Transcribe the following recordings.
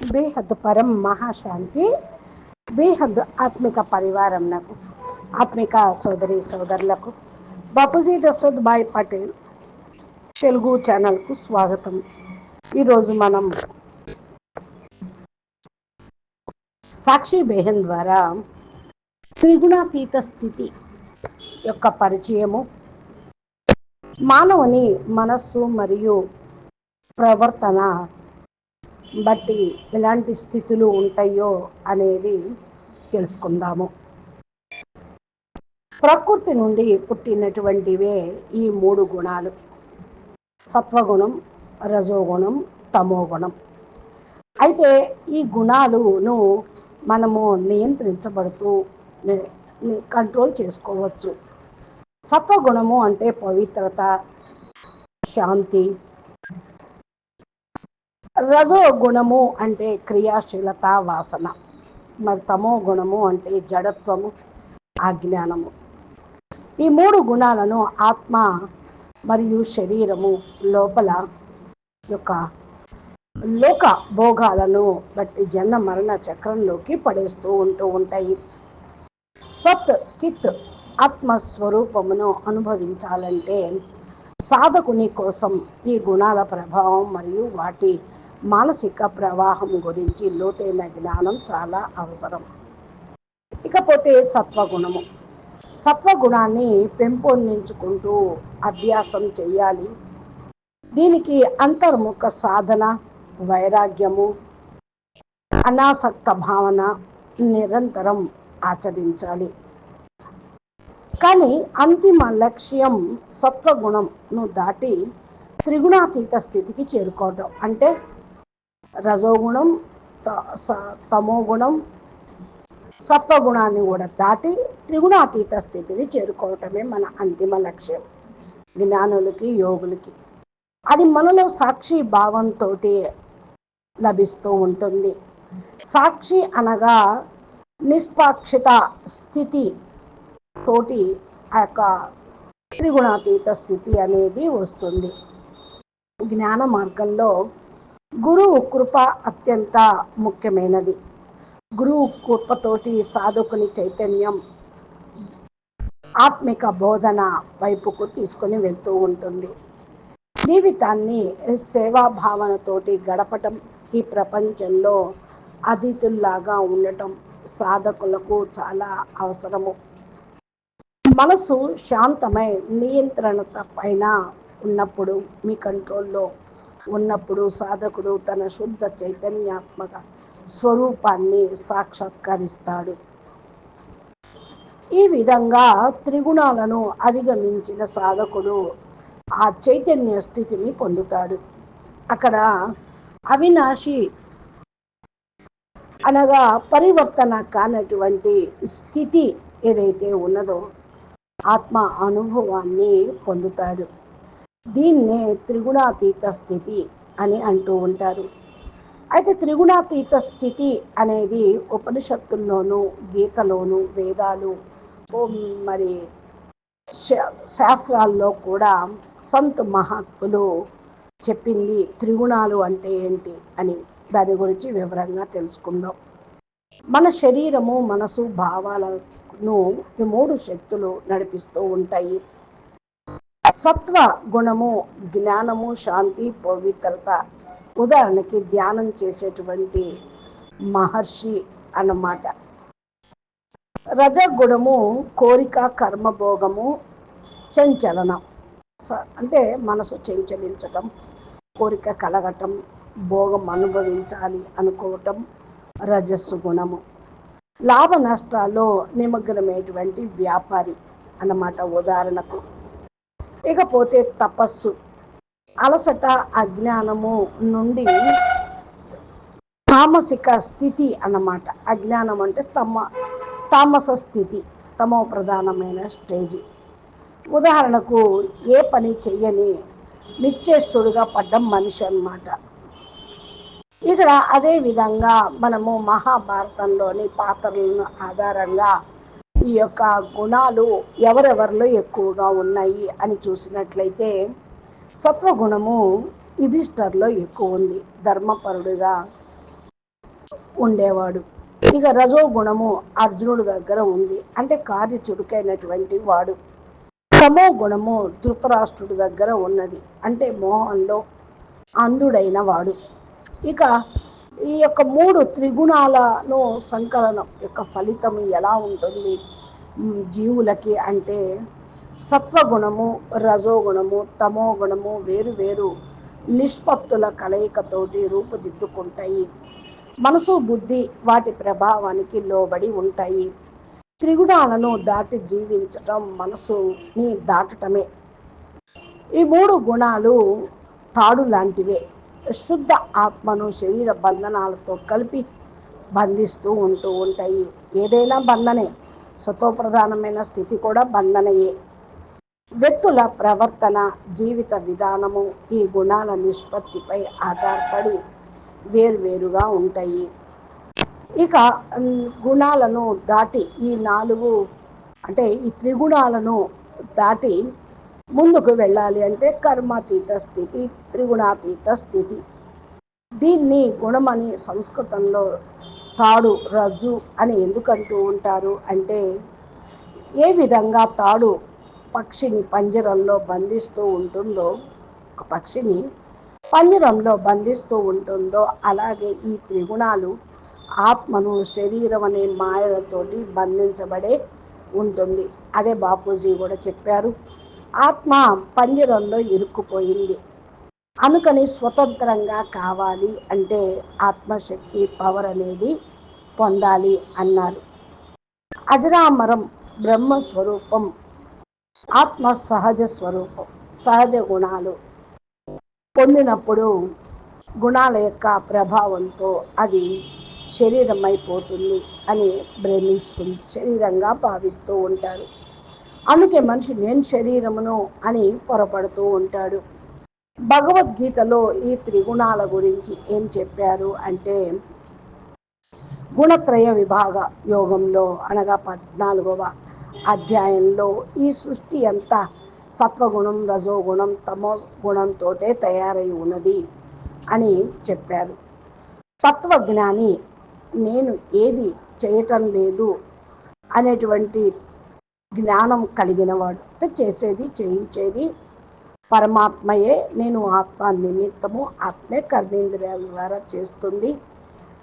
బేహద్ పరం మహాశాంతి బేహద్ ఆత్మిక పరివారం నాకు ఆత్మిక సోదరి సోదరులకు బాపూజీ దశరథ్ భాయ్ పటేల్ తెలుగు ఛానల్కు స్వాగతం. ఈరోజు మనం సాక్షి బేహన్ ద్వారా త్రిగుణాతీత స్థితి యొక్క పరిచయము మానవుని మనస్సు మరియు ప్రవర్తన బట్టి ఎలాంటి స్థితులు ఉంటాయో అనేవి తెలుసుకుందాము. ప్రకృతి నుండి పుట్టినటువంటివే ఈ మూడు గుణాలు. సత్వగుణం రజోగుణం తమోగుణం. అయితే ఈ గుణాలను మనము నియంత్రించబడుతూ కంట్రోల్ చేసుకోవచ్చు. సత్వగుణము అంటే పవిత్రత శాంతి రజో గుణము అంటే క్రియాశీలత వాసన. మరి తమో గుణము అంటే జడత్వము అజ్ఞానము. ఈ మూడు గుణాలను ఆత్మ మరియు శరీరము లోపల యొక్క లోక భోగాలను బట్టి జన్మ మరణ చక్రంలోకి పడేస్తూ ఉంటూ ఉంటాయి. సత్ చిత్ ఆత్మస్వరూపమును అనుభవించాలంటే సాధకుని కోసం ఈ గుణాల ప్రభావం మరియు వాటి మానసిక ప్రవాహం గురించి లోతైన జ్ఞానం చాలా అవసరం. ఇకపోతే సత్వగుణము. సత్వగుణాన్ని పెంపొందించుకుంటూ అభ్యాసం చేయాలి. దీనికి అంతర్ముఖ సాధన వైరాగ్యము అనాసక్త భావన నిరంతరం ఆచరించాలి. కానీ అంతిమ లక్ష్యం సత్వగుణంను దాటి త్రిగుణాతీత స్థితికి చేరుకోవటం. అంటే రజోగుణం తమోగుణం సత్వగుణాన్ని కూడా దాటి త్రిగుణాతీత స్థితిని చేరుకోవటమే మన అంతిమ లక్ష్యం. జ్ఞానులకి యోగులకి. అది మనలో సాక్షి భావంతో లభిస్తూ ఉంటుంది. సాక్షి అనగా నిష్పాక్షిత స్థితి తోటి ఆ యొక్క త్రిగుణాతీత స్థితి అనేది వస్తుంది. జ్ఞాన మార్గంలో గురువు కృప అత్యంత ముఖ్యమైనది. గురువు కృపతోటి సాధకుని చైతన్యం ఆత్మిక బోధన వైపుకు తీసుకొని వెళ్తూ ఉంటుంది. జీవితాన్ని సేవా భావనతోటి గడపటం ఈ ప్రపంచంలో అతిథుల్లాగా ఉండటం సాధకులకు చాలా అవసరము. మనసు శాంతమై నియంత్రణ పైన ఉన్నప్పుడు మీ కంట్రోల్లో ఉన్నప్పుడు సాధకుడు తన శుద్ధ చైతన్యాత్మక స్వరూపాన్ని సాక్షాత్కరిస్తాడు. ఈ విధంగా త్రిగుణాలను అధిగమించిన సాధకుడు ఆ చైతన్య స్థితిని పొందుతాడు. అక్కడ అవినాశి అనగా పరివర్తన కానటువంటి స్థితి ఏదైతే ఉన్నదో ఆత్మ అనుభవాన్ని పొందుతాడు. దీన్నే త్రిగుణాతీత స్థితి అని అంటూ ఉంటారు. అయితే త్రిగుణాతీత స్థితి అనేది ఉపనిషత్తుల్లోనూ గీతలోను వేదాలు మరి శాస్త్రాల్లో కూడా సంత్ మహాత్ములు చెప్పింది త్రిగుణాలు అంటే ఏంటి అని దాని గురించి వివరంగా తెలుసుకుందాం. మన శరీరము మనసు భావాలను ఈ మూడు శక్తులు నడిపిస్తూ ఉంటాయి. సత్వ గుణము జ్ఞానము శాంతి పవిత్రత. ఉదాహరణకి ధ్యానం చేసేటువంటి మహర్షి అన్నమాట. రజగుణము కోరిక కర్మభోగము చంచలనం. అంటే మనసు చంచలించటం కోరిక కలగటం భోగం అనుభవించాలి అనుకోవటం రజస్సు గుణము. లాభ నష్టాల్లో నిమగ్నమైనటువంటి వ్యాపారి అన్నమాట ఉదాహరణకు. ఇకపోతే తపస్సు. అలసట అజ్ఞానము నుండి తామసిక స్థితి అన్నమాట. అజ్ఞానం అంటే తమ తామస స్థితి తమో ప్రధానమైన స్టేజ్. ఉదాహరణకు ఏ పని చెయ్యని నిశ్చేష్టుడుగా పడ్డం మనిషి అన్నమాట. ఇక్కడ అదే విధంగా మనము మహాభారతంలోని పాత్రలను ఆధారంగా ఈ యొక్క గుణాలు ఎవరెవరిలో ఎక్కువగా ఉన్నాయి అని చూసినట్లయితే సత్వగుణము యుధిష్ఠర్లో ఎక్కువ ఉంది ధర్మపరుడుగా ఉండేవాడు. ఇక రజోగుణము అర్జునుడి దగ్గర ఉంది అంటే కార్య చురుకైనటువంటి వాడు. తమో గుణము ధృతరాష్ట్రుడి దగ్గర ఉన్నది అంటే మోహంలో అంధుడైన వాడు. ఇక ఈ యొక్క మూడు త్రిగుణాలను సంకలనం యొక్క ఫలితం ఎలా ఉంటుంది? జీవులకి అంటే సత్వగుణము రజోగుణము తమోగుణము వేరు వేరు నిష్పత్తుల కలయికతోటి రూపుదిద్దుకుంటాయి. మనసు బుద్ధి వాటి ప్రభావానికి లోబడి ఉంటాయి. త్రిగుణాలను దాటి జీవించటం మనసుని దాటటమే. ఈ మూడు గుణాలు తాడు లాంటివే. శుద్ధ ఆత్మను శరీర బంధనాలతో కలిపి బంధిస్తూ ఉంటూ ఉంటాయి. ఏదైనా బంధనే సత్వప్రధానమైన స్థితి కూడా బంధనయే. వ్యక్తుల ప్రవర్తన జీవిత విధానము ఈ గుణాల నిష్పత్తిపై ఆధారపడి వేరువేరుగా ఉంటాయి. ఇక గుణాలను దాటి ఈ నాలుగు అంటే ఈ త్రిగుణాలను దాటి ముందుకు వెళ్ళాలి అంటే కర్మాతీత స్థితి త్రిగుణాతీత స్థితి. దీన్ని గుణమని సంస్కృతంలో తాడు రజ్జు అని ఎందుకంటూ ఉంటారు అంటే ఏ విధంగా తాడు పక్షిని పంజరంలో బంధిస్తూ ఉంటుందో ఒక పక్షిని పంజరంలో బంధిస్తూ ఉంటుందో అలాగే ఈ త్రిగుణాలు ఆత్మను శరీరం అనే మాయలతోటి బంధించబడే ఉంటుంది. అదే బాపూజీ కూడా చెప్పారు. ఆత్మ పంజరంలో ఇరుక్కుపోయింది. అనుకని స్వతంత్రంగా కావాలి అంటే ఆత్మశక్తి పవర్ అనేది పొందాలి అన్నారు. అజరామరం బ్రహ్మస్వరూపం ఆత్మ సహజ స్వరూపం సహజ గుణాలు పొందినప్పుడు గుణాల యొక్క ప్రభావంతో అది శరీరం అయిపోతుంది అని భ్రమించుతుంది శరీరంగా భావిస్తూ ఉంటారు. అందుకే మనిషి నేను శరీరమును అని పొరపడుతూ ఉంటాడు. భగవద్గీతలో ఈ త్రిగుణాల గురించి ఏం చెప్పారు అంటే గుణత్రయ విభాగ యోగంలో అనగా పద్నాలుగవ అధ్యాయంలో ఈ సృష్టి అంతా సత్వగుణం రజోగుణం తమో గుణంతో తయారై ఉన్నది అని చెప్పారు. తత్వజ్ఞాని నేను ఏది చేయటం లేదు అనేటువంటి జ్ఞానం కలిగినవాడు. అంటే చేసేది చేయించేది పరమాత్మయే. నేను ఆత్మ నిమిత్తము ఆత్మే కర్మేంద్రియాల ద్వారా చేస్తుంది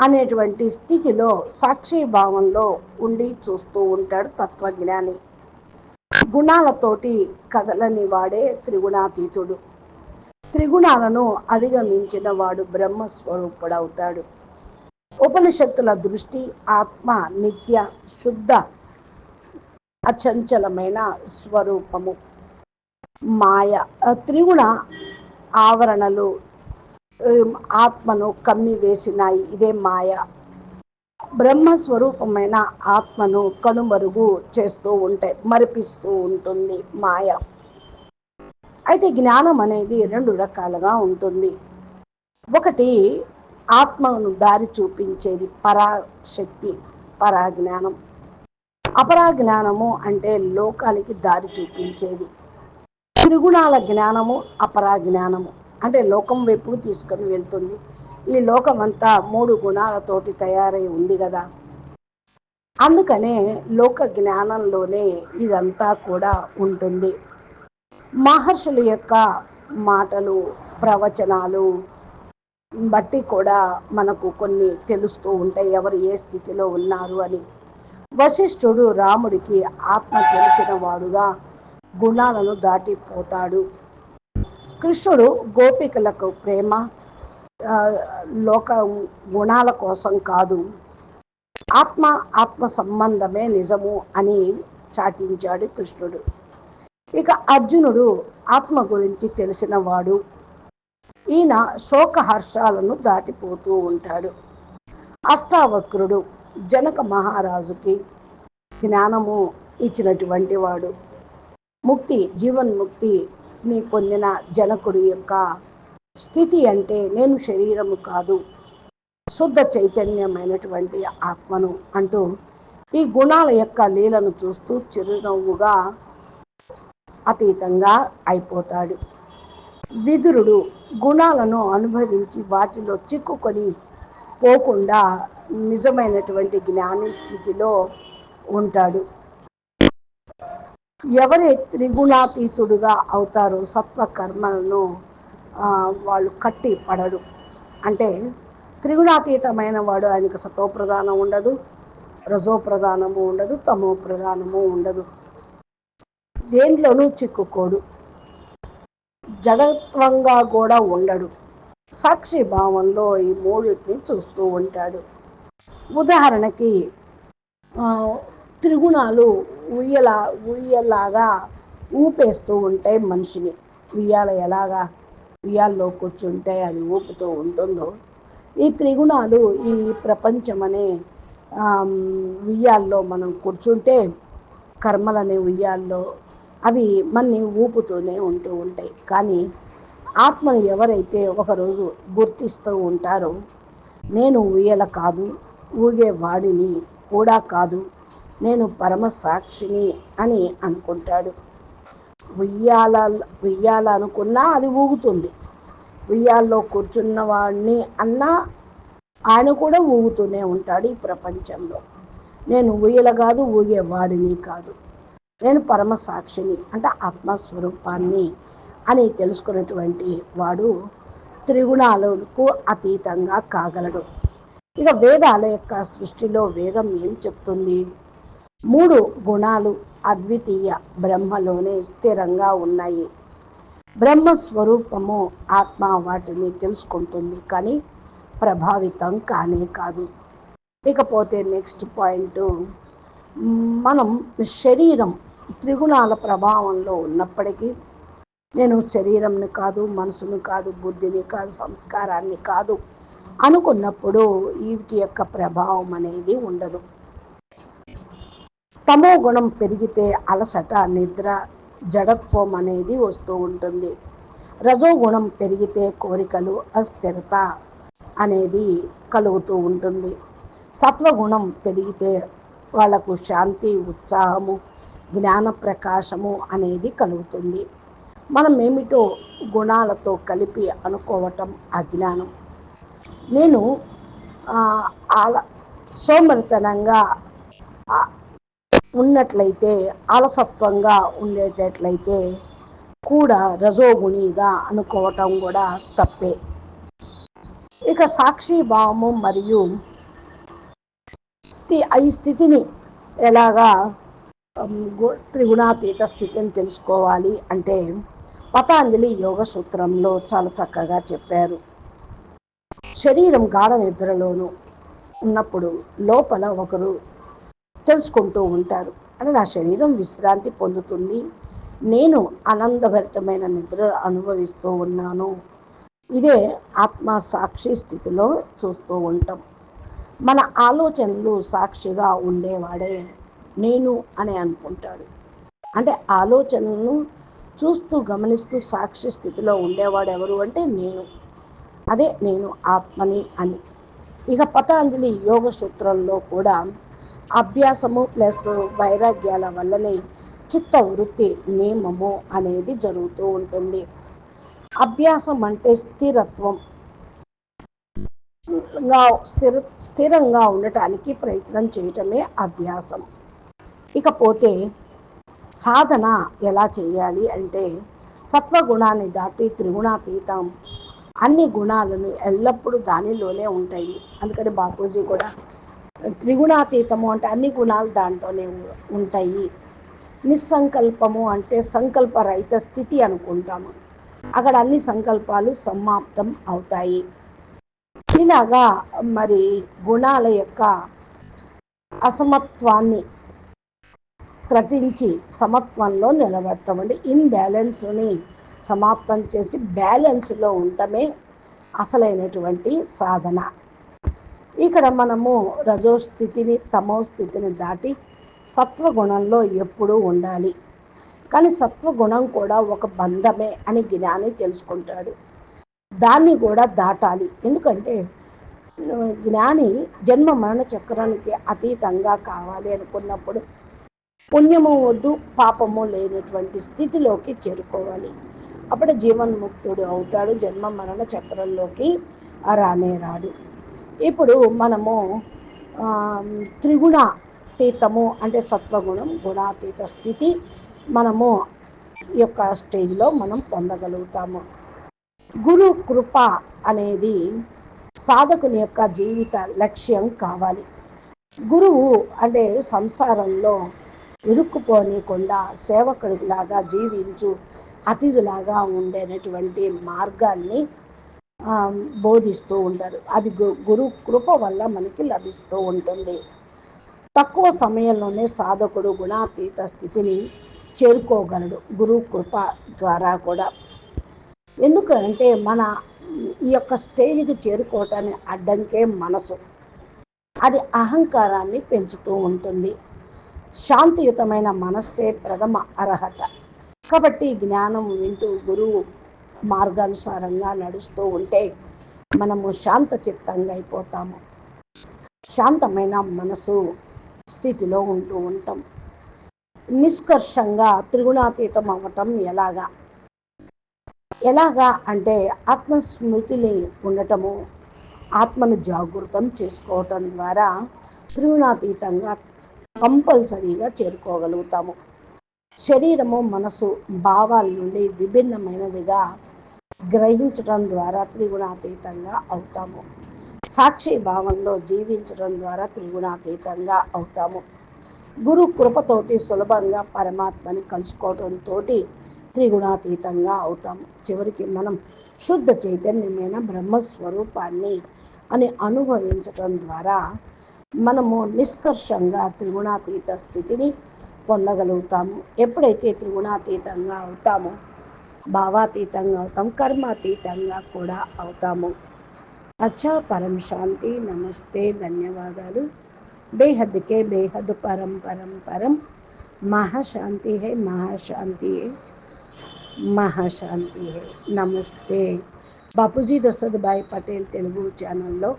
అనేటువంటి స్థితిలో సాక్షి భావంలో ఉండి చూస్తూ ఉంటాడు తత్వజ్ఞాని. గుణాలతోటి కదలని వాడే త్రిగుణాతీతుడు. త్రిగుణాలను అధిగమించిన వాడు బ్రహ్మస్వరూపుడవుతాడు. ఉపనిషత్తుల దృష్టి ఆత్మ నిత్య శుద్ధ అచంచలమైన స్వరూపము. మాయ త్రిగుణ ఆవరణలు ఆత్మను కమ్మి వేసినాయి ఇదే మాయ. బ్రహ్మస్వరూపమైన ఆత్మను కనుమరుగు చేస్తూ ఉంటాయి మరిపిస్తూ ఉంటుంది మాయ. అయితే జ్ఞానం అనేది రెండు రకాలుగా ఉంటుంది. ఒకటి ఆత్మను దారి చూపించేది పరాశక్తి పరాజ్ఞానం. అపరాజ్ఞానము అంటే లోకానికి దారి చూపించేది. త్రిగుణాల జ్ఞానము అపరాజ్ఞానము అంటే లోకం వైపు తీసుకొని వెళ్తుంది. ఈ లోకం అంతా మూడు గుణాలతోటి తయారై ఉంది కదా. అందుకనే లోక జ్ఞానంలోనే ఇదంతా కూడా ఉంటుంది. మహర్షుల యొక్క మాటలు ప్రవచనాలు బట్టి కూడా మనకు కొన్ని తెలుస్తూ ఉంటాయి. ఎవరు ఏ స్థితిలో ఉన్నారు అని. వశిష్ఠుడు రాముడికి ఆత్మ తెలిసిన వాడుగా గుణాలను దాటిపోతాడు. కృష్ణుడు గోపికలకు ప్రేమ లోక గుణాల కోసం కాదు. ఆత్మ ఆత్మ సంబంధమే నిజము అని చాటించాడు కృష్ణుడు. ఇక అర్జునుడు ఆత్మ గురించి తెలిసిన వాడు. ఈయన శోక హర్షాలను దాటిపోతూ ఉంటాడు. అష్టావక్రుడు జనక మహారాజుకి జ్ఞానము ఇచ్చినటువంటి వాడు. ముక్తి జీవన్ముక్తిని పొందిన జనకుడి యొక్క స్థితి అంటే నేను శరీరము కాదు శుద్ధ చైతన్యమైనటువంటి ఆత్మను అంటూ ఈ గుణాల యొక్క లీలను చూస్తూ చిరునవ్వుగా అతీతంగా అయిపోతాడు. విదురుడు గుణాలను అనుభవించి వాటిలో చిక్కుకొని పోకుండా నిజమైనటువంటి జ్ఞాని స్థితిలో ఉంటాడు. ఎవరి త్రిగుణాతీతుడుగా అవుతారో సత్వ కర్మలను వాళ్ళు కట్టి పడడు అంటే త్రిగుణాతీతమైన వాడు ఆయనకు సతో ప్రధానం ఉండదు రజో ప్రధానము ఉండదు తమో ప్రధానము ఉండదు. దేంట్లోనూ చిక్కుకోడు. జగత్వంగా కూడా ఉండడు. సాక్షి భావంలో ఈ మూడింటిని చూస్తూ ఉంటాడు. ఉదాహరణకి త్రిగుణాలు ఉయ్యల ఉయ్యలాగా ఊపేస్తూ ఉంటాయి మనిషిని ఉయ్యాల ఎలాగా ఉయ్యాల్లో కూర్చుంటే అది ఊపుతూ ఉంటుందో ఈ త్రిగుణాలు ఈ ప్రపంచం అనే ఉయ్యాల్లో మనం కూర్చుంటే కర్మలనే ఉయ్యాల్లో అవి మన్ని ఊపుతూనే ఉంటూ ఉంటాయి. కానీ ఆత్మను ఎవరైతే ఒకరోజు గుర్తిస్తూ ఉంటారో నేను ఉయ్యల కాదు ఊగేవాడిని కూడా కాదు నేను పరమ సాక్షిని అని అనుకుంటాడు. ఉయ్యాల ఉయ్యాల అనుకున్నా అది ఊగుతుంది. ఉయ్యాల్లో కూర్చున్న వాడిని అన్నా ఆయన కూడా ఊగుతూనే ఉంటాడు ఈ ప్రపంచంలో. నేను ఊయల కాదు ఊగేవాడిని కాదు. నేను పరమ సాక్షిని అంటే ఆత్మస్వరూపాన్ని అని తెలుసుకున్నటువంటి వాడు త్రిగుణాలకు అతీతంగా కాగలడు. ఇక వేదాల యొక్క సృష్టిలో వేదం ఏం చెప్తుంది? మూడు గుణాలు అద్వితీయ బ్రహ్మలోనే స్థిరంగా ఉన్నాయి. బ్రహ్మ స్వరూపము ఆత్మ వాటిని తెలుసుకుంటుంది కానీ ప్రభావితం కానే కాదు. ఇకపోతే నెక్స్ట్ పాయింట్ మనం శరీరం త్రిగుణాల ప్రభావంలో ఉన్నప్పటికీ నేను శరీరంని కాదు మనసుని కాదు బుద్ధిని కాదు సంస్కారాన్ని కాదు అనుకున్నప్పుడు వీటి యొక్క ప్రభావం అనేది ఉండదు. తమో గుణం పెరిగితే అలసట నిద్ర జడత్వం అనేది వస్తూ ఉంటుంది. రజో గుణం పెరిగితే కోరికలు అస్థిరత అనేది కలుగుతూ ఉంటుంది. సత్వగుణం పెరిగితే వాళ్ళకు శాంతి ఉత్సాహము జ్ఞాన ప్రకాశము అనేది కలుగుతుంది. మనం ఏమిటో గుణాలతో కలిపి అనుకోవటం అజ్ఞానం. నేను ఆల సోమరితనంగా ఉన్నట్లయితే అలసత్వంగా ఉండేటట్లయితే కూడా రజోగుణిగా అనుకోవటం కూడా తప్పే. ఇక సాక్షి భావము మరియు స్థి ఈ స్థితిని ఎలాగా త్రిగుణాతీత స్థితిని తెలుసుకోవాలి అంటే పతాంజలి యోగ సూత్రంలో చాలా చక్కగా చెప్పారు. శరీరం గాఢ నిద్రలోను ఉన్నప్పుడు లోపల ఒకరు తెలుసుకుంటూ ఉంటారు. అని నా శరీరం విశ్రాంతి పొందుతుంది. నేను ఆనందభరితమైన నిద్ర అనుభవిస్తూ ఉన్నాను. ఇదే ఆత్మ సాక్షి స్థితిలో చూస్తూ ఉంటాం. మన ఆలోచనలు సాక్షిగా ఉండేవాడే నేను అని అనుకుంటాడు. అంటే ఆలోచనలను చూస్తూ గమనిస్తూ సాక్షి స్థితిలో ఉండేవాడు ఎవరు అంటే నేను. అదే నేను ఆత్మని అని. ఇక పతాంజలి యోగ సూత్రంలో కూడా అభ్యాసము ప్లస్ వైరాగ్యాల వల్లనే చిత్త వృత్తి నియమము అనేది జరుగుతూ ఉంటుంది. అభ్యాసం అంటే స్థిరత్వం. స్థిర స్థిరంగా ఉండటానికి ప్రయత్నం చేయటమే అభ్యాసం. ఇకపోతే సాధన ఎలా చేయాలి అంటే సత్వగుణాన్ని దాటి త్రిగుణాతీతం. అన్ని గుణాలను ఎల్లప్పుడూ దానిలోనే ఉంటాయి. అందుకని బాపూజీ కూడా త్రిగుణాతీతము అంటే అన్ని గుణాలు దాంట్లోనే ఉంటాయి. నిస్సంకల్పము అంటే సంకల్ప రహిత స్థితి అనుకుంటాము. అక్కడ అన్ని సంకల్పాలు సమాప్తం అవుతాయి. ఇలాగా మరి గుణాల యొక్క అసమత్వాన్ని త్రటించి సమత్వంలో నిలబడటం ఇన్బ్యాలెన్స్ని సమాప్తం చేసి బ్యాలెన్స్లో ఉండటమే అసలైనటువంటి సాధన. ఇక్కడ మనము రజో స్థితిని తమో స్థితిని దాటి సత్వగుణంలో ఎప్పుడూ ఉండాలి. కానీ సత్వగుణం కూడా ఒక బంధమే అని జ్ఞాని తెలుసుకుంటాడు. దాన్ని కూడా దాటాలి. ఎందుకంటే జ్ఞాని జన్మ మరణ చక్రానికి అతీతంగా కావాలి అనుకున్నప్పుడు పుణ్యము వద్దు పాపము లేనటువంటి స్థితిలోకి చేరుకోవాలి. అప్పుడు జీవన్ముక్తుడు అవుతాడు జన్మ మరణ చక్రంలోకి రానే రాడు ఇప్పుడు మనము త్రిగుణాతీతము అంటే సత్వగుణం గుణాతీత స్థితి మనము ఈ యొక్క స్టేజ్లో మనం పొందగలుగుతాము. గురు కృప అనేది సాధకుని యొక్క జీవిత లక్ష్యం కావాలి. గురువు అంటే సంసారంలో ఇరుక్కుపోనీయకుండా సేవకుడిలాగా జీవించు అతిథిలాగా ఉండేటటువంటి మార్గాన్ని బోధిస్తూ ఉంటారు. అది గురు కృప వల్ల మనకి లభిస్తూ ఉంటుంది. తక్కువ సమయంలోనే సాధకుడు గుణాతీత స్థితిని చేరుకోగలడు గురు కృప ద్వారా కూడా. ఎందుకంటే మన ఈ యొక్క స్టేజ్కి చేరుకోవటానికి అడ్డంకే మనసు. అది అహంకారాన్ని పెంచుతూ ఉంటుంది. శాంతియుతమైన మనస్సే ప్రథమ అర్హత. కాబట్టి జ్ఞానం వింటూ గురువు మార్గానుసారంగా నడుస్తూ ఉంటే మనము శాంత చిత్తంగా అయిపోతాము. శాంతమైన మనసు స్థితిలో ఉంటూ ఉంటాం. నిష్కర్షంగా త్రిగుణాతీతం అవ్వటం ఎలాగా? ఎలాగా అంటే ఆత్మస్మృతిని ఉండటము ఆత్మను జాగృతం చేసుకోవటం ద్వారా త్రిగుణాతీతంగా కంపల్సరీగా చేరుకోగలుగుతాము. శరీరము మనసు భావాల నుండి విభిన్నమైనదిగా గ్రహించడం ద్వారా త్రిగుణాతీతంగా అవుతాము. సాక్షి భావంలో జీవించడం ద్వారా త్రిగుణాతీతంగా అవుతాము. గురు కృపతోటి సులభంగా పరమాత్మని కలుసుకోవడంతో త్రిగుణాతీతంగా అవుతాము. చివరికి మనం శుద్ధ చైతన్యమైన బ్రహ్మస్వరూపాన్ని అని అనుభవించటం ద్వారా మనము నిష్కర్షంగా త్రిగుణాతీత స్థితిని పొందగలుగుతాము. ఎప్పుడైతే త్రిగుణాతీతంగా అవుతామో భావాతీతంగా అవుతాం కర్మాతీతంగా కూడా అవుతాము. అచ్చా పరం శాంతి. నమస్తే. ధన్యవాదాలు. బేహద్కే బేహద్ పరం పరం పరం. మహాశాంతి హే మహాశాంతి హే మహాశాంతి హే నమస్తే. బాపూజీ దశరథభాయ్ పటేల్ తెలుగు ఛానల్లో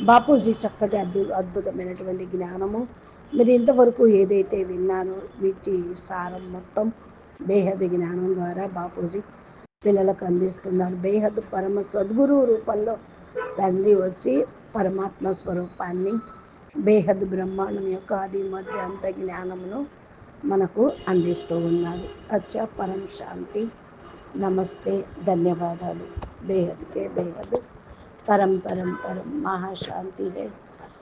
బాపూజీ చక్కటి అద్భు అద్భుతమైనటువంటి జ్ఞానము. మీరు ఇంతవరకు ఏదైతే విన్నానో వీటి సారం మొత్తం బేహద్ జ్ఞానం ద్వారా బాపూజీ పిల్లలకు అందిస్తున్నారు. బేహద్ పరమ సద్గురు రూపంలో తండ్రి వచ్చి పరమాత్మ స్వరూపాన్ని బేహద్ బ్రహ్మాండం యొక్క ఆది మధ్య అంత జ్ఞానమును మనకు అందిస్తూ ఉన్నారు. అచ్చా పరం శాంతి. నమస్తే. ధన్యవాదాలు. బేహద్కే బేహద్ పరం పరం పరం. మహాశాంతి హే.